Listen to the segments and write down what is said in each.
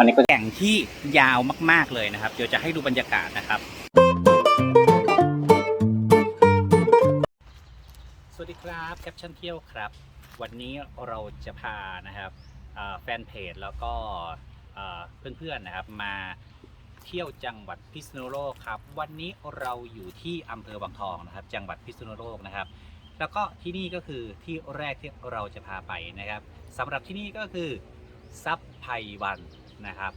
อันนี้ก็แก่งที่ยาวมาก ๆเลยนะครับ เดี๋ยวจะให้ดูบรรยากาศนะครับ สวัสดีครับแคปชั่นเที่ยวครับ วันนี้เราจะพานะครับแฟนเพจแล้วก็เอ่อเพื่อนๆนะครับมาเที่ยวจังหวัดพิษณุโลกครับ วันนี้เราอยู่ที่อำเภอบางทองนะครับ จังหวัดพิษณุโลกนะครับ แล้วก็ที่นี่ก็คือที่แรกที่เราจะพาไปนะครับสำหรับที่นี่ก็คือซับไพวัน นะครับ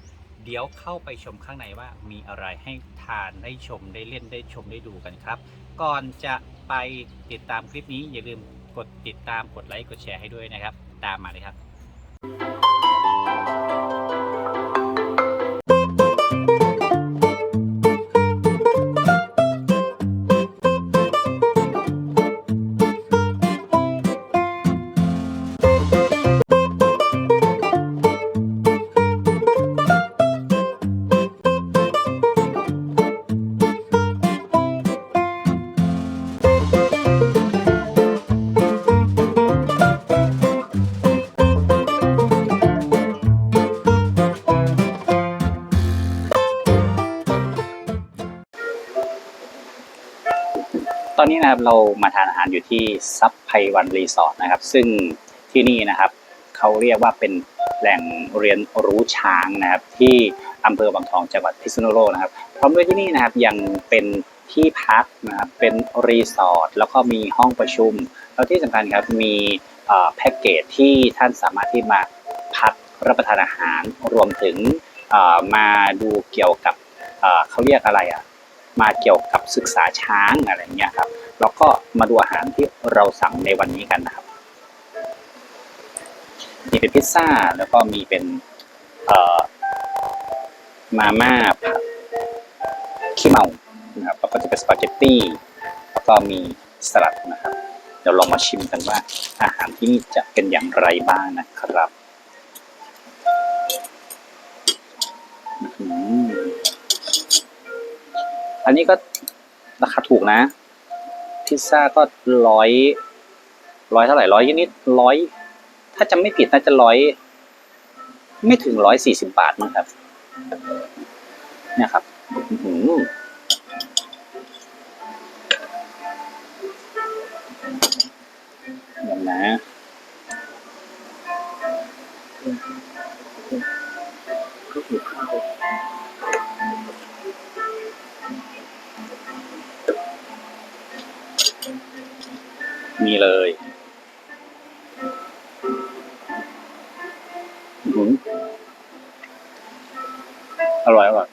เดี๋ยวเข้าไปชมข้างในว่ามีอะไรให้ทานได้ชมได้เล่นได้ชมได้ดูกันครับ ก่อนจะไปติดตามคลิปนี้อย่าลืมกดติดตามกดไลค์กดแชร์ให้ด้วยนะครับ ตามมาเลยครับ นี้นะครับเรามาทานอาหารอยู่ที่ซับไพวันรีสอร์ทนะครับ ซึ่งที่นี่นะครับเขาเรียกว่าเป็นแหล่งเรียนรู้ช้างนะครับ ที่อำเภอบางทองจังหวัดพิษณุโลกนะครับ พร้อมด้วยที่นี่นะครับยังเป็นที่พักนะครับเป็นรีสอร์ทแล้วก็มีห้องประชุม แล้วที่สำคัญครับมีแพ็กเกจที่ท่านสามารถที่มาพักรับประทานอาหารรวมถึงมาดูเกี่ยวกับเอ่อเขาเรียกอะไรอะ มาเกี่ยวกับศึกษาช้างอะไรเงี้ยครับแล้วก็มาดูอาหารที่เราสั่งในวันนี้กันนะครับมีเป็นพิซซ่าแล้วก็มีเป็นเอ่อมาม่าผัดขี้เมานะครับแล้วก็จะเป็นสปาเกตตี้แล้วก็มีสลัดนะครับเดี๋ยวลองมาชิมกันว่า อาหารที่นี่จะเป็นอย่างไรบ้างนะครับ อื้อหื อันนี้ก็ราคาถูกนะ พิซซ่าก็ร้อยร้อยเท่าไหร่ร้อยนิดร้อยถ้าจำไม่ผิดน่าจะร้อยไม่ถึงร้อยสี่สิบบาทมั้งครับ เนี่ยครับอื้อหือเดี๋ยวนะ อื้อหืออร่อยอร่อย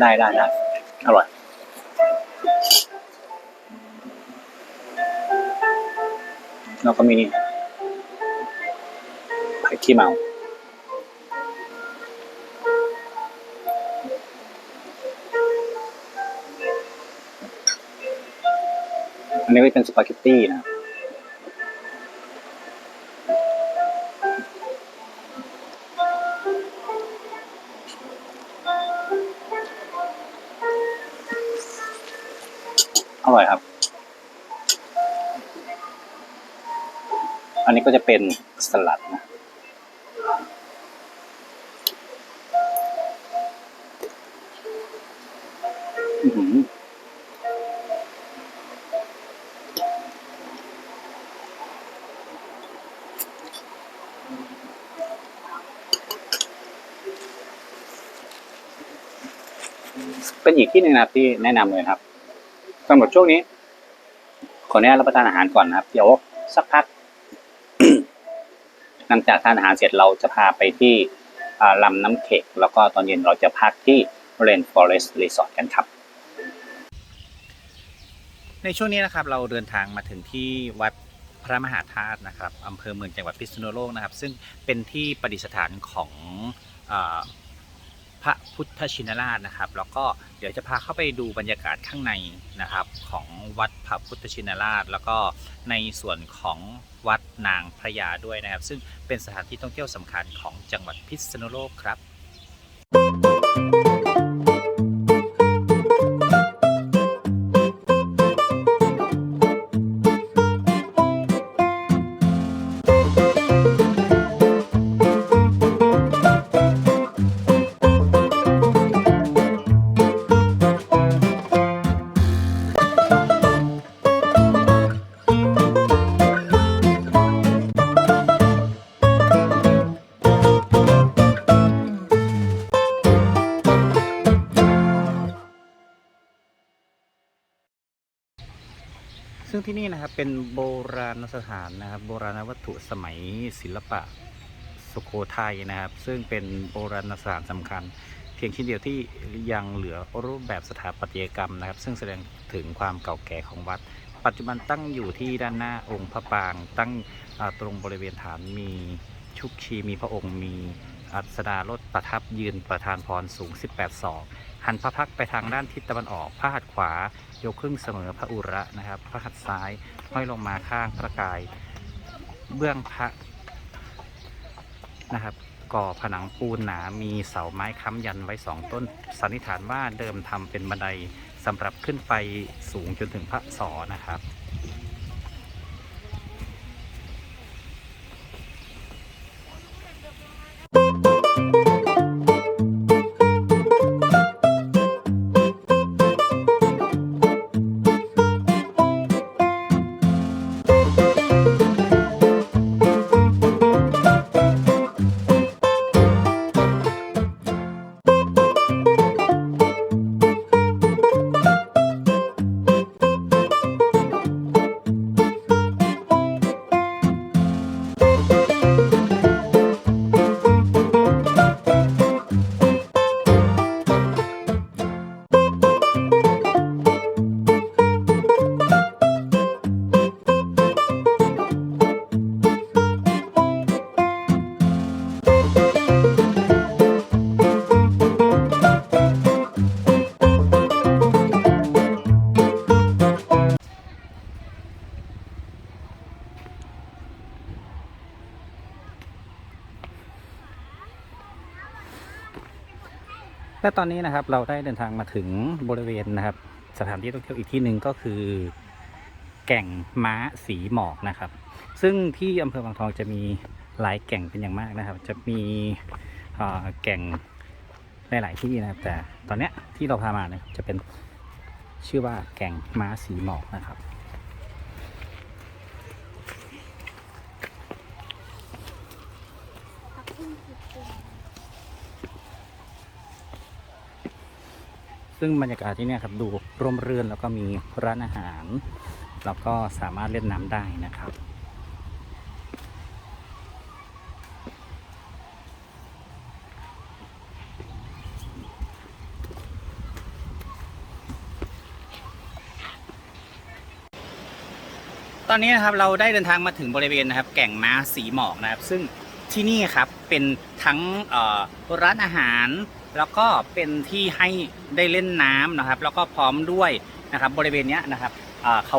ได้ได้ได้อร่อย แล้วก็มีนี่ไข่ขี้เมาอันนี้ก็เป็นสปาเกตตี้นะ อร่อยครับ อันนี้ก็จะเป็นสลัดนะอื้อหือเป็นอีกที่หนึ่งนะครับที่แนะนำเลยครับ สำหรับช่วงนี้ ขออนุญาตรับประทานอาหารก่อนนะครับ เดี๋ยวสักพัก หลังจากทานอาหารเสร็จเราจะพาไปที่ลำน้ำเข็กแล้วก็ตอนเย็นเราจะพักที่ Rain Forest Resort กันครับ ในช่วงนี้นะครับ เราเดินทางมาถึงที่วัดพระมหาธาตุนะครับอำเภอเมืองจังหวัดพิษณุโลกนะครับ ซึ่งเป็นที่ประดิษฐานของ พระพุทธชินราชนะครับ แล้วก็เดี๋ยวจะพาเข้าไปดูบรรยากาศข้างในนะครับ ของวัดพระพุทธชินราช แล้วก็ในส่วนของวัดนางพระยาด้วยนะครับ ซึ่งเป็นสถานที่ท่องเที่ยวสำคัญของจังหวัดพิษณุโลกครับ ซึ่งที่นี่นะครับเป็นโบราณสถานนะครับ โบราณวัตถุสมัยศิลปะสุโขทัยนะครับ ซึ่งเป็นโบราณสถานสำคัญ เพียงชิ้นเดียวที่ยังเหลือรูปแบบสถาปัตยกรรมนะครับ ซึ่งแสดงถึงความเก่าแก่ของวัด ปัจจุบันตั้งอยู่ที่ด้านหน้าองค์พระปราง ตั้งตรงบริเวณฐานมีชุกชีมีพระองค์มีอัสดารถประทับยืนประธานพรสูง 18ศอก หันพระพักไปทางด้านทิศตะวันออก พระหัตถ์ขวา ยกครึ่งเสมอพระอุระนะครับ พระหัตถ์ซ้ายห้อยลงมาข้างพระกาย เบื้องพระนะครับก่อผนังปูนหนามีเสาไม้ค้ำยันไว้สองต้น สันนิษฐานว่าเดิมทำเป็นบันไดสำหรับขึ้นไปสูงจนถึงพระสอนะครับ และตอนนี้นะครับเราได้เดินทางมาถึงบริเวณนะครับ สถานที่ท่องเที่ยวอีกที่หนึ่งก็คือ แก่งม้าสีหมอกนะครับ ซึ่งที่อำเภอบางทองจะมีหลายแก่งเป็นอย่างมากนะครับ จะมีแก่งหลาย ๆ ที่นะครับ แต่ตอนเนี้ยที่เราพามาเนี่ยจะเป็นชื่อว่าแก่งม้าสีหมอกนะครับ ซึ่งบรรยากาศที่นี่ครับดูร่มรื่นแล้วก็มีร้านอาหาร แล้วก็สามารถเล่นน้ำได้นะครับตอนนี้นะครับเราได้เดินทางมาถึงบริเวณนะครับ แก่งม้าสีหมอกนะครับ ซึ่งที่นี่ครับเป็นทั้งร้านอาหาร แล้วก็เป็นที่ให้ได้เล่นน้ำนะครับ แล้วก็พร้อมด้วยนะครับบริเวณนี้นะครับเขา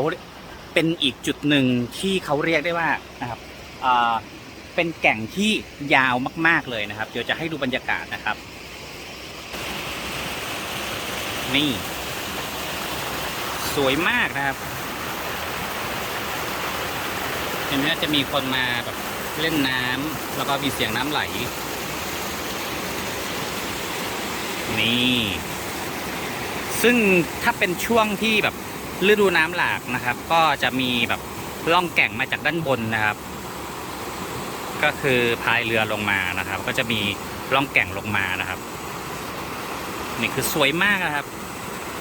เป็นอีกจุดหนึ่งที่เขาเรียกได้ว่านะครับเป็นแก่งที่ยาวมาก ๆเลยนะครับ เดี๋ยวจะให้ดูบรรยากาศนะครับ นี่ สวยมากนะครับเห็นไหมจะมีคนมาแบบเล่นน้ำแล้วก็มีเสียงน้ำไหล นี่ ซึ่งถ้าเป็นช่วงที่แบบฤดูน้ำหลากนะครับ ก็จะมีแบบล่องแก่งมาจากด้านบนนะครับ ก็คือพายเรือลงมานะครับ ก็จะมีล่องแก่งลงมานะครับนี่คือสวยมากนะครับ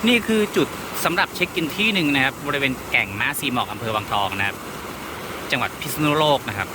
นี่คือจุดสำหรับเช็คอินที่หนึ่งนะครับ บริเวณแก่งม้าสีหมอกอำเภอบางทองนะครับ จังหวัดพิษณุโลกนะครับ